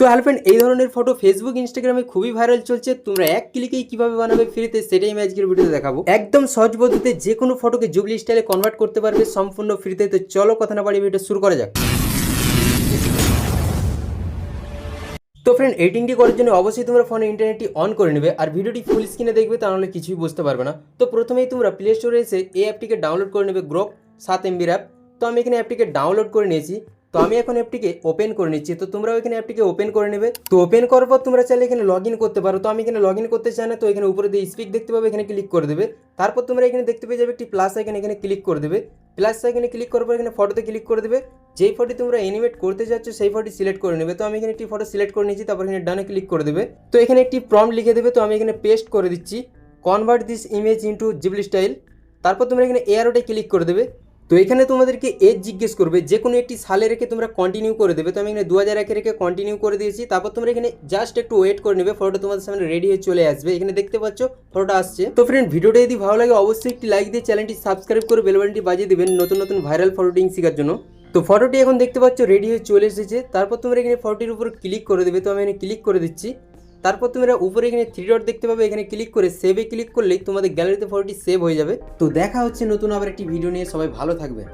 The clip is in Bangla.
তো হ্যালফ্রেন্ড এই ধরনের ফটো ফেসবুক ইনস্টাগ্রামে খুবই ভাইরাল চলছে। তোমরা এক ক্লিকেই কীভাবে বানাবে ফ্রিতে সেটাই আমি আজকের ভিডিওতে দেখাবো। একদম সহজ পদ্ধতিতে যে কোনো ফটোকে জুবলি স্টাইলে কনভার্ট করতে পারবে সম্পূর্ণ ফ্রিতে তো চলো কথা না বাড়ি ভিডিও শুরু করা যাক। তো ফ্রেন্ড এডিটিংটি করার জন্য অবশ্যই তোমরা ফোনে ইন্টারনেটটি অন করে নেবে। আর ভিডিওটি ফুল স্ক্রিনে দেখবে, তা তাহলে কিছুই বুঝতে পারবে না। তো প্রথমেই তোমরা প্লে স্টোরে এসে এই অ্যাপটিকে ডাউনলোড করে নেবে গ্রোপ সাত এমবির অ্যাপ তো আমি এখানে অ্যাপটিকে ডাউনলোড করে নিয়েছি। তো আমি এখন অ্যাপটিকে ওপেন করে নিচ্ছি। তো তোমরাও এখানে অ্যাপটিকে ওপেন করে নেবে। তো ওপেন করার পর তোমরা চাইলে এখানে লগ করতে পারো। তো আমি এখানে লগ করতে চাই না, তো এখানে উপরে দিয়ে স্পিক দেখতে পাবে, এখানে ক্লিক করে দেবে। তারপর তোমরা এখানে দেখতে পেয়ে যাবে একটি প্লাস আইকন এখানে ক্লিক করে দেবে। প্লাস আইকনে ক্লিক করার পর এখানে ফটোতে ক্লিক করে দেবে। যেই ফটো তোমরা অ্যানিমেট করতে যাচ্ছ, সেই ফটো সিলেক্ট করে নেবে। তো আমি এখানে একটি ফটো সিলেক্ট করে নিচ্ছি তারপর এখানে ডানে ক্লিক করে দেবে। তো এখানে একটি প্রম্পট লিখে দেবে। তো আমি এখানে পেস্ট করে দিচ্ছি। Convert this image into Ghibli style তারপর তোমরা এখানে এয়ারোটে ক্লিক করে দেবে। তো এখানে তোমাদেরকে এজ জিজ্ঞেস করবে, যে কোনো একটি সালে রেখে তোমরা কন্টিনিউ করে দেবে। তো আমি এখানে দু হাজার একে রেখে কন্টিনিউ করে দিয়েছি। তারপর তোমরা এখানে জাস্ট একটু ওয়েট করে নেবে ফটোটা তোমাদের সামনে রেডি হয়ে চলে আসবে। এখানে দেখতে পাচ্ছ ফটোটা আসছে। তো ফ্রেন্ড ভিডিওটা যদি ভালো লাগে, অবশ্যই একটি লাইক দিয়ে চ্যানেলটি সাবস্ক্রাইব করে বেল বাটনটি বাজিয়ে দেবেন নতুন নতুন ভাইরাল ফটোটিং শেখার জন্য। তো ফটোটি এখন দেখতে পাচ্ছ রেডি হয়ে চলে এসেছে। তারপর তোমরা এখানে ফটোটির উপর ক্লিক করে দেবে। তো আমি এখানে ক্লিক করে দিচ্ছি। তারপর তোমরা উপরে এখানে থ্রি ডট দেখতে পাবে, এখানে ক্লিক করে সেভে ক্লিক করলেই তোমাদের গ্যালারিতে ফটোটি সেভ হয়ে যাবে। তো দেখা হচ্ছে নতুন আবার একটি ভিডিও নিয়ে, সবাই ভালো থাকবে।